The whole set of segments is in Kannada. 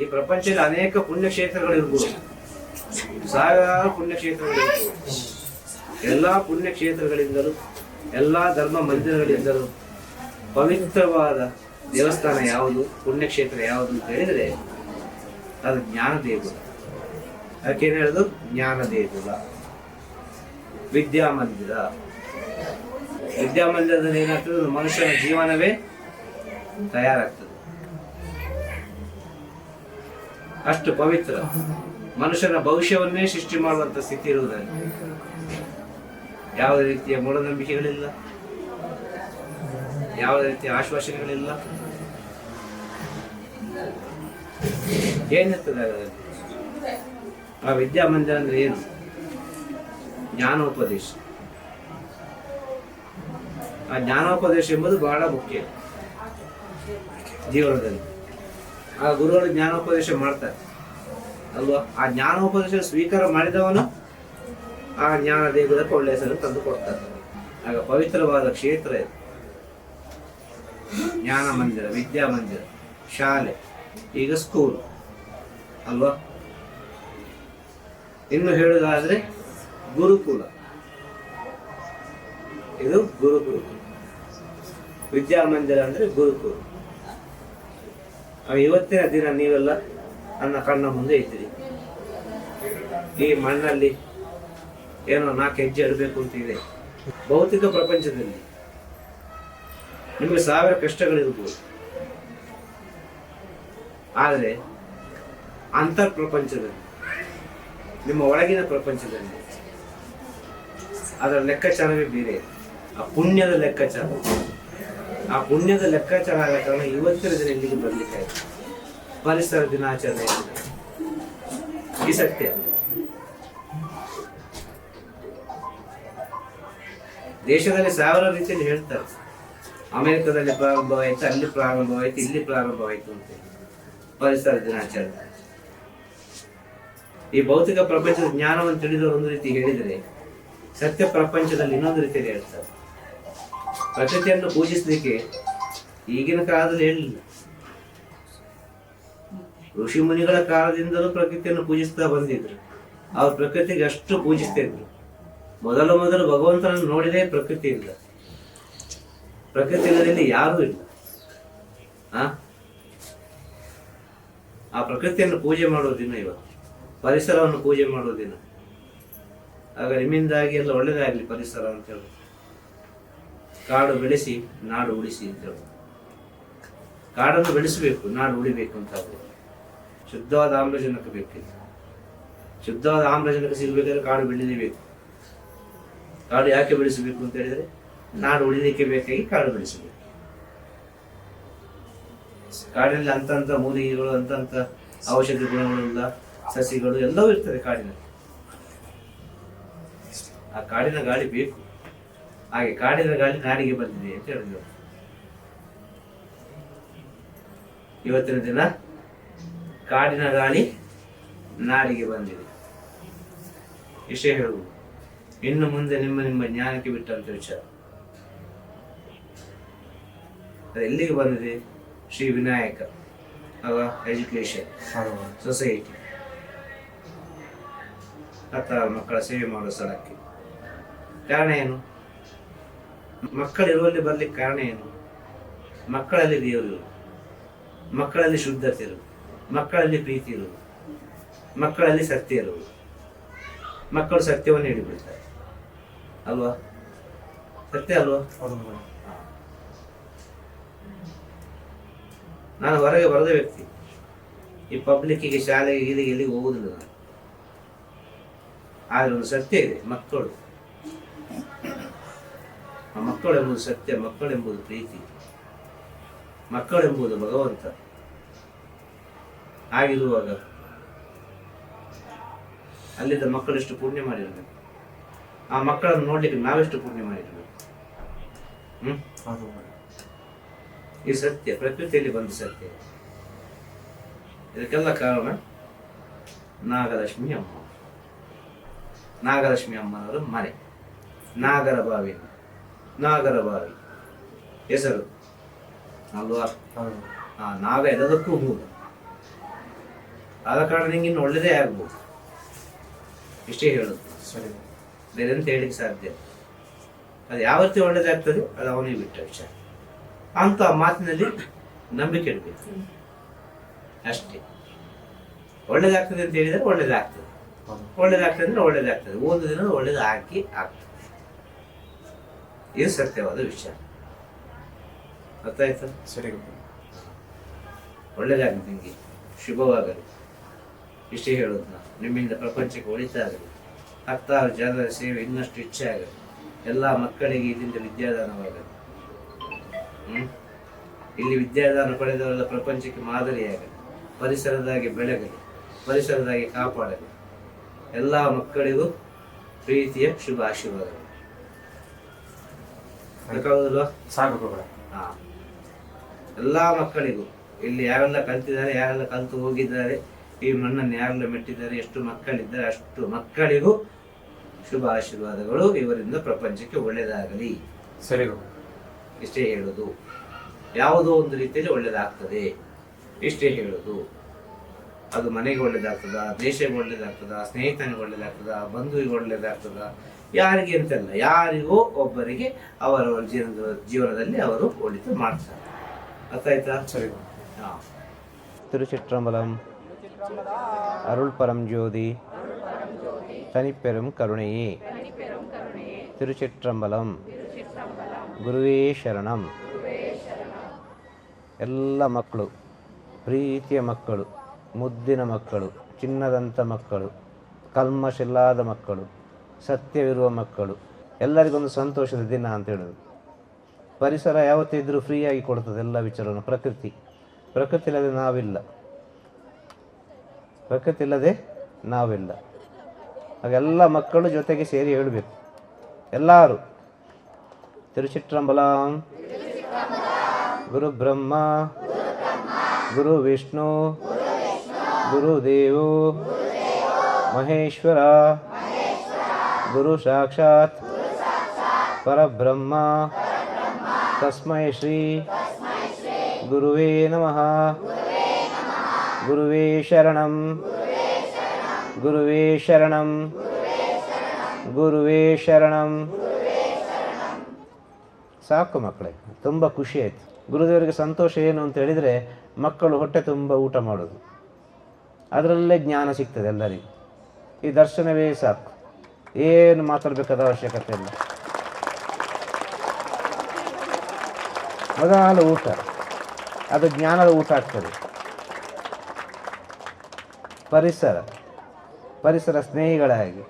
ಈ ಪ್ರಪಂಚದಲ್ಲಿ ಅನೇಕ ಪುಣ್ಯಕ್ಷೇತ್ರಗಳಿರ್ಬೋದು. ಸಾವಿರಾರು ಪುಣ್ಯಕ್ಷೇತ್ರಗಳಿರ್ಬೋದು. ಎಲ್ಲಾ ಪುಣ್ಯಕ್ಷೇತ್ರಗಳಿಂದಲೂ, ಎಲ್ಲಾ ಧರ್ಮ ಮಂದಿರಗಳಿಂದಲೂ ಪವಿತ್ರವಾದ ದೇವಸ್ಥಾನ ಯಾವುದು, ಪುಣ್ಯಕ್ಷೇತ್ರ ಯಾವುದು ಅಂತ ಹೇಳಿದ್ರೆ, ಅದು ಜ್ಞಾನ ದೇಗುಲ ಅದಕ್ಕೇನು ಹೇಳೋದು? ಜ್ಞಾನ ದೇಗುಲ ವಿದ್ಯಾಮಂದಿರ. ವಿದ್ಯಾಮಂದಿರದಲ್ಲಿ ಏನಾಗ್ತದೆ? ಮನುಷ್ಯನ ಜೀವನವೇ ತಯಾರಾಗ್ತದೆ. ಅಷ್ಟು ಪವಿತ್ರ. ಮನುಷ್ಯನ ಭವಿಷ್ಯವನ್ನೇ ಸೃಷ್ಟಿ ಮಾಡುವಂತ ಸ್ಥಿತಿ ಇರುವುದಾಗಿ ಯಾವ ರೀತಿಯ ಮೂಢನಂಬಿಕೆಗಳಿಲ್ಲ. ಯಾವ ರೀತಿಯ ಆಶ್ವಾಸನೆಗಳಿಲ್ಲ. ಏನಿರ್ತದೆ? ಆ ವಿದ್ಯಾಮಂದಿರ ಅಂದ್ರೆ ಏನು? ಜ್ಞಾನೋಪದೇಶ. ಆ ಜ್ಞಾನೋಪದೇಶ ಎಂಬುದು ಬಹಳ ಮುಖ್ಯ. ಜೀವನದಲ್ಲಿ. ಆ ಗುರುಗಳು ಜ್ಞಾನೋಪದೇಶ ಮಾಡ್ತಾರೆ. ಅಲ್ವಾ? ಆ ಜ್ಞಾನೋಪದೇಶ ಸ್ವೀಕಾರ ಮಾಡಿದವನು ಆ ಜ್ಞಾನ ದೇಗುಲಕ್ಕೆ ಒಳ್ಳೆಯ ಹೆಸರು ತಂದು ಕೊಡ್ತಾರೆ ಆಗ ಪವಿತ್ರವಾದ ಕ್ಷೇತ್ರ ಇದು. ಜ್ಞಾನ ಮಂದಿರ, ವಿದ್ಯಾ ಮಂದಿರ, ಶಾಲೆ, ಈಗ ಸ್ಕೂಲ್ ಅಲ್ವಾ? ಇನ್ನು ಹೇಳುವುದಾದ್ರೆ ಗುರುಕುಲ. ಇದು ಗುರುಕುಲ. ವಿದ್ಯಾಮಂದಿರ ಅಂದ್ರೆ ಗುರುಕುಲ. ಇವತ್ತಿನ ದಿನ ನೀವೆಲ್ಲ ನನ್ನ ಕಣ್ಣ ಮುಂದೆ ಇದ್ದೀರಿ. ಈ ಮಣ್ಣಲ್ಲಿ ಏನೋ ನಾಲ್ಕು ಹೆಜ್ಜೆ ಇಡಬೇಕು ಅಂತ ಇದೆ. ಭೌತಿಕ ಪ್ರಪಂಚದಲ್ಲಿ ನಿಮಗೆ ಸಾವಿರ ಕಷ್ಟಗಳಿರ್ಬೋದು. ಆದರೆ ಅಂತರ್ ಪ್ರಪಂಚದಲ್ಲಿ, ನಿಮ್ಮ ಒಳಗಿನ ಪ್ರಪಂಚದಲ್ಲಿ ಅದರ ಲೆಕ್ಕಾಚಾರವೇ ಬೇರೆ. ಆ ಪುಣ್ಯದ ಲೆಕ್ಕಾಚಾರ. ಆ ಪುಣ್ಯದ ಲೆಕ್ಕಾಚಾರ ಆದ ಕಾರಣ ಇವತ್ತಿನ ದಿನ ಇಲ್ಲಿಗೆ ಬರ್ಲಿಕ್ಕೆ ಪರಿಸರ ದಿನಾಚರಣೆ ಈ ಸತ್ಯ ದೇಶದಲ್ಲಿ ಸಾವಿರ ರೀತಿಯಲ್ಲಿ ಹೇಳ್ತಾರೆ. ಅಮೆರಿಕದಲ್ಲಿ ಪ್ರಾರಂಭವಾಯಿತು ಅಲ್ಲಿ ಪ್ರಾರಂಭವಾಯಿತು ಇಲ್ಲಿ ಪ್ರಾರಂಭವಾಯಿತು ಅಂತ. ಪರಿಸರ ದಿನಾಚರಣೆ. ಈ ಭೌತಿಕ ಪ್ರಪಂಚದ ಜ್ಞಾನವನ್ನು ತಿಳಿದವರು ಒಂದು ರೀತಿ ಹೇಳಿದರೆ, ಸತ್ಯ ಪ್ರಪಂಚದಲ್ಲಿ ಇನ್ನೊಂದು ರೀತಿಯಲ್ಲಿ ಹೇಳ್ತಾರೆ. ಪ್ರಕೃತಿಯನ್ನು ಪೂಜಿಸಲಿಕ್ಕೆ ಈಗಿನ ಕಾಲದಲ್ಲಿ ಹೇಳಿಲ್ಲ ಋಷಿ ಮುನಿಗಳ ಕಾಲದಿಂದಲೂ ಪ್ರಕೃತಿಯನ್ನು ಪೂಜಿಸ್ತಾ ಬಂದಿದ್ರು. ಅವ್ರು ಪ್ರಕೃತಿಗೆ ಅಷ್ಟು ಪೂಜಿಸ್ತಾ ಇದ್ರು ಮೊದಲು ಮೊದಲು ಭಗವಂತನನ್ನು ನೋಡಿದೇ ಪ್ರಕೃತಿ ಇಲ್ಲ. ಪ್ರಕೃತಿಯಲ್ಲಿ ಯಾರೂ ಇಲ್ಲ. ಆ? ಪ್ರಕೃತಿಯನ್ನು ಪೂಜೆ ಮಾಡುವ ದಿನ ಇವತ್ತು. ಪರಿಸರವನ್ನು ಪೂಜೆ ಮಾಡುವ ಆಗ ನಿಮ್ಮಿಂದಾಗಿ ಎಲ್ಲ ಒಳ್ಳೇದಾಗಲಿ ಪರಿಸರ ಅಂತ ಹೇಳಿ. ಕಾಡು ಬೆಳೆಸಿ, ನಾಡು ಉಳಿಸಿ ಅಂತ ಕಾಡನ್ನು ಬೆಳೆಸಬೇಕು, ನಾಡು ಉಳಿಬೇಕು ಅಂತ ಶುದ್ಧವಾದ ಆಮ್ಲಜನಕ ಬೇಕಿಲ್ಲ. ಶುದ್ಧವಾದ ಆಮ್ಲಜನಕ ಸಿಗಬೇಕಾದ್ರೆ ಕಾಡು ಬೆಳೆಯಲೇಬೇಕು ಕಾಡು ಯಾಕೆ ಬೆಳೆಸಬೇಕು ಅಂತ ಹೇಳಿದರೆ, ನಾಡು ಉಳಿಲಿಕ್ಕೆ ಬೇಕಾಗಿ ಕಾಡು ಬೆಳೆಸಬೇಕು. ಕಾಡಿನಲ್ಲಿ ಅಂತಂತ ಮೂಲಿಕೆಗಳು ಅಂತಂತ ಔಷಧಿ ಗುಣಗಳುಳ್ಳ ಸಸಿಗಳು ಎಲ್ಲವೂ ಇರ್ತದೆ ಕಾಡಿನಲ್ಲಿ. ಆ ಕಾಡಿನ ಗಾಳಿ ಬೇಕು. ಹಾಗೆ ಕಾಡಿನ ಗಾಳಿ ನಾಡಿಗೆ ಬಂದಿದೆ ಅಂತ ಹೇಳಿದ್ರು. ಇವತ್ತಿನ ದಿನ ಕಾಡಿನ ಗಾಳಿ ನಾಡಿಗೆ ಬಂದಿದೆ. ವಿಷಯ ಹೇಳುವುದು. ಇನ್ನು ಮುಂದೆ ನಿಮ್ಮ ನಿಮ್ಮ ಜ್ಞಾನಕ್ಕೆ ಬಿಟ್ಟಂತ ವಿಚಾರ. ಎಲ್ಲಿಗೆ ಬಂದಿದೆ? ಶ್ರೀ ವಿನಾಯಕ ಅವ ಎಜುಕೇಶನ್ ಸೊಸೈಟಿ. ಹತ್ತಾರು ಮಕ್ಕಳ ಸೇವೆ ಮಾಡುವ ಸ್ಥಳಕ್ಕೆ. ಕಾರಣ ಏನು? ಮಕ್ಕಳಿರುವಲ್ಲಿ ಬರ್ಲಿಕ್ಕೆ ಕಾರಣ ಏನು? ಮಕ್ಕಳಲ್ಲಿ ದೇವರು ಇರುವುದು. ಮಕ್ಕಳಲ್ಲಿ ಶುದ್ಧತೆ ಇರುವುದು. ಮಕ್ಕಳಲ್ಲಿ ಪ್ರೀತಿ ಇರುವುದು. ಮಕ್ಕಳಲ್ಲಿ ಸತ್ಯ ಇರುವುದು. ಮಕ್ಕಳು ಸತ್ಯವನ್ನು ಹಿಡಿಬಿಡ್ತಾರೆ ಅಲ್ವಾ? ಸತ್ಯ ಅಲ್ವಾ? ನಾನು ಹೊರಗೆ ಬರದ ವ್ಯಕ್ತಿ. ಈ ಪಬ್ಲಿಕ್ಕಿಗೆ ಶಾಲೆಗೆ ಇಲ್ಲಿಗೆ ಎಲ್ಲಿಗೆ ಹೋಗುದಿಲ್ಲ ನಾನು. ಆದ್ರೆ ಒಂದು ಸತ್ಯ ಇದೆ ಮಕ್ಕಳು. ಆ ಮಕ್ಕಳೆಂಬುದು ಸತ್ಯ ಮಕ್ಕಳೆಂಬುದು ಪ್ರೀತಿ ಮಕ್ಕಳೆಂಬುದು ಭಗವಂತ. ಆಗಿರುವಾಗ ಅಲ್ಲಿದ್ದ ಮಕ್ಕಳೆಷ್ಟು ಪುಣ್ಯ ಮಾಡಿರಬೇಕು. ಆ ಮಕ್ಕಳನ್ನು ನೋಡ್ಲಿಕ್ಕೆ ನಾವೆಷ್ಟು ಪುಣ್ಯ ಮಾಡಿರಬೇಕು. ಹ್ಮ್? ಈ ಸತ್ಯ ಪ್ರಕೃತಿಯಲ್ಲಿ ಬಂದ ಸತ್ಯ. ಇದಕ್ಕೆಲ್ಲ ಕಾರಣ ನಾಗಲಕ್ಷ್ಮಿ ಅಮ್ಮ. ನಾಗಲಕ್ಷ್ಮಿ ಅಮ್ಮನವರು ಮನೆ ನಾಗರ ಬಾವಿ ನಾಗರ ಬಾವಿ ಹೆಸರು ಅಲ್ವಾ ಆ ನಾಗ ಎಲ್ಲದಕ್ಕೂ ಮೂಲ ಆದ ಕಾರಣ ನಿಂಗೆ ಇನ್ನು ಒಳ್ಳೆಯದೇ ಆಗ್ಬೋದು. ಇಷ್ಟೇ ಹೇಳೋದು. ಸರಿ. ಬೇರೆ ಅಂತ ಹೇಳಿಕ್ಕೆ ಸಾಧ್ಯ ಅದು ಯಾವ ರೀತಿ ಒಳ್ಳೇದಾಗ್ತದೆ ಅದು ಅವನಿಗೆ ಬಿಟ್ಟ ವಿಚಾರ. ಅಂತ ಮಾತಿನಲ್ಲಿ ನಂಬಿಕೆ ಇಡಬೇಕು. ಅಷ್ಟೇ. ಒಳ್ಳೇದಾಗ್ತದೆ ಅಂತ ಹೇಳಿದರೆ ಒಳ್ಳೇದಾಗ್ತದೆ. ಒಳ್ಳೇದಾಗ್ತದೆ ಅಂದ್ರೆ ಒಳ್ಳೇದಾಗ್ತದೆ. ಒಂದು ದಿನ ಒಳ್ಳೇದಾಗಿ ಆಗ್ತದೆ. ಇದು ಸತ್ಯವಾದ ವಿಷಯ ಗೊತ್ತಾಯ್ತು? ಸರಿ. ಗುರುಗಳೇ ಒಳ್ಳೇದಾಗಲಿ ನಿಮಗೆ. ಶುಭವಾಗಲಿ. ಇಷ್ಟೇ ಹೇಳೋದು ನಾನು. ನಿಮ್ಮಿಂದ ಪ್ರಪಂಚಕ್ಕೆ ಒಳಿತಾಗಲಿ. ಹತ್ತಾರು ಜನರ ಸೇವೆ ಇನ್ನಷ್ಟು ಹೆಚ್ಚಾಗಲಿ. ಎಲ್ಲ ಮಕ್ಕಳಿಗೆ ಇದರಿಂದ ವಿದ್ಯಾದಾನವಾಗಲಿ. ಹ್ಞೂ ಇಲ್ಲಿ ವಿದ್ಯಾದಾನ ಪಡೆದವರೆಲ್ಲ ಪ್ರಪಂಚಕ್ಕೆ ಮಾದರಿಯಾಗಲಿ. ಪರಿಸರದಾಗಿ ಬೆಳಗಲಿ. ಪರಿಸರದಾಗಿ ಕಾಪಾಡಲಿ. ಎಲ್ಲ ಮಕ್ಕಳಿಗೂ ಪ್ರೀತಿಯ ಶುಭ ಆಶೀರ್ವಾದಗಳು ಸಾಕು ಹಾ. ಎಲ್ಲ ಮಕ್ಕಳಿಗೂ ಇಲ್ಲಿ ಯಾರೆಲ್ಲ ಕಲ್ತಿದ್ದಾರೆ ಯಾರೆಲ್ಲ ಕಲ್ತು ಹೋಗಿದ್ದಾರೆ ಈ ಮಣ್ಣನ್ನು ಯಾರೆಲ್ಲ ಮೆಟ್ಟಿದ್ದಾರೆ ಎಷ್ಟು ಮಕ್ಕಳಿದ್ದಾರೆ ಅಷ್ಟು ಮಕ್ಕಳಿಗೂ ಶುಭ ಆಶೀರ್ವಾದಗಳು ಇವರಿಂದ ಪ್ರಪಂಚಕ್ಕೆ ಒಳ್ಳೆಯದಾಗಲಿ. ಸರಿ ಇಷ್ಟೇ ಹೇಳೋದು. ಯಾವುದೋ ಒಂದು ರೀತಿಯಲ್ಲಿ ಒಳ್ಳೆಯದಾಗ್ತದೆ. ಇಷ್ಟೇ ಹೇಳೋದು. ಅದು ಮನೆಗೆ ಒಳ್ಳೇದಾಗ್ತದ ದೇಶಕ್ಕೆ ಒಳ್ಳೇದಾಗ್ತದ ಸ್ನೇಹಿತನಿಗೆ ಒಳ್ಳೇದಾಗ್ತದ ಬಂಧುವಿಗೆ ಒಳ್ಳೇದಾಗ್ತದ ಯಾರಿಗೆ ಅಂತಲ್ಲ ಯಾರಿಗೋ ಒಬ್ಬರಿಗೆ ಅವರವರ ಜೀವನದ ಜೀವನದಲ್ಲಿ ಅವರು ಒಳಿತು ಮಾಡ್ತಾರೆ ಅರ್ಥ ಆಯ್ತಾ ಸರಿ ಗುರುಗಳೇ திருச்சிற்றம்பலம் அருள் பரம் ஜோதி தனிப்பெரும் கருணையே திருச்சிற்றம்பலம் ಗುರುವೇ ಶರಣಂ ಎಲ್ಲ ಮಕ್ಕಳು ಪ್ರೀತಿಯ ಮಕ್ಕಳು ಮುದ್ದಿನ ಮಕ್ಕಳು ಚಿನ್ನದಂಥ ಮಕ್ಕಳು ಕಲ್ಮಶಿಲ್ಲಾದ ಮಕ್ಕಳು ಸತ್ಯವಿರುವ ಮಕ್ಕಳು. ಎಲ್ಲರಿಗೊಂದು ಸಂತೋಷದ ದಿನ ಅಂತ ಹೇಳೋದು. ಪರಿಸರ ಯಾವತ್ತಿದ್ರೂ ಫ್ರೀಯಾಗಿ ಕೊಡ್ತದೆ ಎಲ್ಲ ವಿಚಾರವನ್ನು. ಪ್ರಕೃತಿ. ಪ್ರಕೃತಿ ಇಲ್ಲದೆ ನಾವಿಲ್ಲ. ಪ್ರಕೃತಿ ಇಲ್ಲದೆ ನಾವಿಲ್ಲ ಹಾಗೆಲ್ಲ ಮಕ್ಕಳು ಜೊತೆಗೆ ಸೇರಿ ಹೇಳಬೇಕು. ಎಲ್ಲರೂ. ತಿರುಚಿತ್ರಂಬಲಾಂ ಗುರು ಬ್ರಹ್ಮ ಗುರು ವಿಷ್ಣು ಗುರುದೇವು. ಮಹೇಶ್ವರ. ಗುರು ಸಾಕ್ಷಾತ್. ಪರಬ್ರಹ್ಮ. ತಸ್ಮೈ ಶ್ರೀ. ಗುರುವೇ ನಮಃ. ಗುರುವೇ ಶರಣಂ. ಗುರುವೇ ಶರಣಂ. ಗುರುವೇ ಶರಣಂ. ಸಾಕು ಮಕ್ಕಳೇ, ತುಂಬ ಖುಷಿ ಆಯಿತು. ಗುರುದೇವರಿಗೆ ಸಂತೋಷ ಏನು ಅಂತ ಹೇಳಿದರೆ, ಮಕ್ಕಳು ಹೊಟ್ಟೆ ತುಂಬ ಊಟ ಮಾಡೋದು. ಅದರಲ್ಲೇ ಜ್ಞಾನ ಸಿಗ್ತದೆ ಎಲ್ಲರಿಗೂ. ಈ ದರ್ಶನವೇ ಸಾಕು. ಏನು ಮಾತಾಡಬೇಕಾದ ಅವಶ್ಯಕತೆ ಇಲ್ಲ. ಮೊದಲ ಊಟ. ಅದು ಜ್ಞಾನದ ಊಟ ಆಗ್ತದೆ. ಪರಿಸರ. ಪರಿಸರ ಸ್ನೇಹಿಗಳಾಗಿ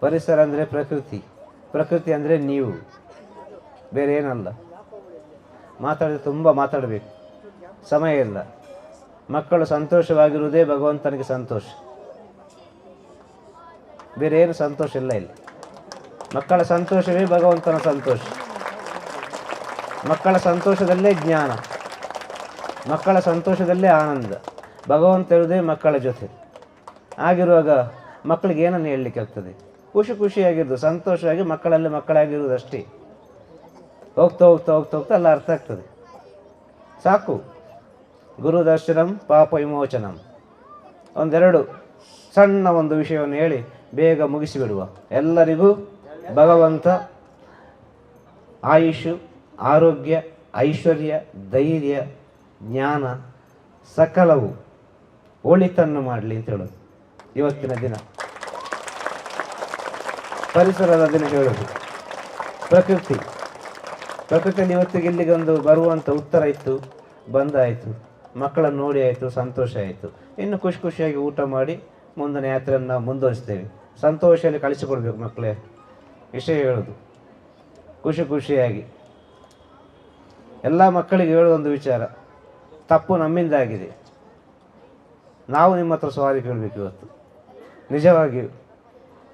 ಪರಿಸರ ಅಂದರೆ ಪ್ರಕೃತಿ. ಪ್ರಕೃತಿ ಅಂದರೆ ನೀವು. ಬೇರೆ ಏನಲ್ಲ. ಮಾತಾಡಿದ್ರೆ ತುಂಬ ಮಾತಾಡಬೇಕು. ಸಮಯ ಇಲ್ಲ. ಮಕ್ಕಳು ಸಂತೋಷವಾಗಿರುವುದೇ ಭಗವಂತನಿಗೆ ಸಂತೋಷ. ಬೇರೆ ಏನು ಸಂತೋಷ ಇಲ್ಲ ಇಲ್ಲಿ. ಮಕ್ಕಳ ಸಂತೋಷವೇ ಭಗವಂತನ ಸಂತೋಷ. ಮಕ್ಕಳ ಸಂತೋಷದಲ್ಲೇ ಜ್ಞಾನ. ಮಕ್ಕಳ ಸಂತೋಷದಲ್ಲೇ ಆನಂದ. ಭಗವಂತ ಇರುವುದೇ ಮಕ್ಕಳ ಜೊತೆ. ಆಗಿರುವಾಗ ಮಕ್ಕಳಿಗೆ ಏನನ್ನು ಹೇಳಲಿಕ್ಕೆ ಆಗ್ತದೆ? ಖುಷಿ ಖುಷಿಯಾಗಿರೋದು ಸಂತೋಷವಾಗಿ ಮಕ್ಕಳಲ್ಲಿ ಮಕ್ಕಳಾಗಿರುವುದಷ್ಟೇ ಹೋಗ್ತಾ ಹೋಗ್ತಾ ಹೋಗ್ತಾ ಹೋಗ್ತಾ ಎಲ್ಲ ಅರ್ಥ ಆಗ್ತದೆ. ಸಾಕು. ಗುರು ದರ್ಶನಂ ಪಾಪ ವಿಮೋಚನಂ. ಒಂದೆರಡು ಸಣ್ಣ ಒಂದು ವಿಷಯವನ್ನು ಹೇಳಿ ಬೇಗ ಮುಗಿಸಿಬಿಡುವ. ಎಲ್ಲರಿಗೂ ಭಗವಂತ ಆಯುಷು, ಆರೋಗ್ಯ, ಐಶ್ವರ್ಯ, ಧೈರ್ಯ, ಜ್ಞಾನ ಸಕಲವು ಒಳಿತನ್ನು ಮಾಡಲಿ ಅಂತ ಹೇಳೋದು. ಇವತ್ತಿನ ದಿನ. ಪರಿಸರದ ದಿನ ಹೇಳೋದು. ಪ್ರಕೃತಿ. ಪ್ರಕೃತಿಯಲ್ಲಿ ಇವತ್ತಿಗೆ ಇಲ್ಲಿಗೆ ಒಂದು ಬರುವಂಥ ಉತ್ತರ ಇತ್ತು, ಬಂದಾಯಿತು. ಮಕ್ಕಳನ್ನು ನೋಡಿ ಆಯಿತು, ಸಂತೋಷ ಆಯಿತು. ಇನ್ನು ಖುಷಿ ಖುಷಿಯಾಗಿ ಊಟ ಮಾಡಿ ಮುಂದಿನ ಯಾತ್ರೆಯನ್ನು ಮುಂದುವರಿಸ್ತೇವೆ. ಸಂತೋಷದಲ್ಲಿ ಕಳಿಸಿಕೊಡ್ಬೇಕು ಮಕ್ಕಳೇ. ವಿಷಯ ಹೇಳೋದು. ಖುಷಿ ಖುಷಿಯಾಗಿ. ಎಲ್ಲ ಮಕ್ಕಳಿಗೆ ಹೇಳೋ ಒಂದು ವಿಚಾರ. ತಪ್ಪು ನಮ್ಮಿಂದಾಗಿದೆ ನಾವು ನಿಮ್ಮ ಹತ್ರ ಸಾರಿ ಕೇಳಬೇಕು ಇವತ್ತು. ನಿಜವಾಗಿಯೂ.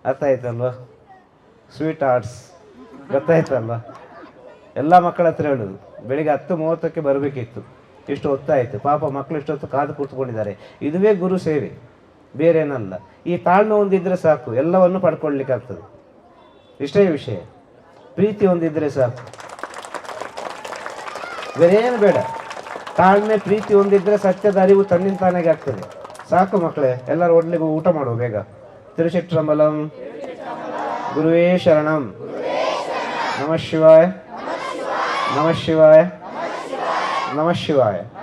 ಅರ್ಥ ಆಯ್ತಲ್ವಾ? ಸ್ವೀಟ್ ಆರ್ಟ್ಸ್ ಗೊತ್ತಾಯ್ತಲ್ವ? ಎಲ್ಲ ಮಕ್ಕಳ ಹತ್ರ ಹೇಳೋದು. ಬೆಳಿಗ್ಗೆ ಹತ್ತು ಮೂವತ್ತಕ್ಕೆ ಬರಬೇಕಿತ್ತು. ಇಷ್ಟು ಹೊತ್ತಾಯಿತು. ಪಾಪ ಮಕ್ಕಳು ಇಷ್ಟೊತ್ತು ಕಾದು ಕೂತ್ಕೊಂಡಿದ್ದಾರೆ. ಇದುವೇ ಗುರು ಸೇವೆ. ಬೇರೇನಲ್ಲ. ಈ ತಾಳ್ಮೆ ಒಂದಿದ್ರೆ ಸಾಕು, ಎಲ್ಲವನ್ನು ಪಡ್ಕೊಳ್ಲಿಕ್ಕಾಗ್ತದೆ. ಇಷ್ಟೇ ವಿಷಯ. ಪ್ರೀತಿ ಒಂದಿದ್ರೆ ಸಾಕು. ಬೇರೇನು ಬೇಡ. ತಾಳ್ಮೆ, ಪ್ರೀತಿ ಒಂದಿದ್ರೆ ಸತ್ಯದ ಅರಿವು ತನ್ನಿಂದ ತಾನಾಗೆ ಆಗ್ತದೆ. ಸಾಕು ಮಕ್ಕಳೇ, ಎಲ್ಲರೂ ಒಡ್ಲಿಗೂ ಊಟ ಮಾಡುವ ಬೇಗ. ತಿರುಚಿಟ್ರಂಬಲಂ. ಗುರುವೇ ಶರಣಂ. ನಮಃ ಶಿವಾಯ. ನಮಃ ಶಿವಾಯ. ನಮಃ ಶಿವಾಯ.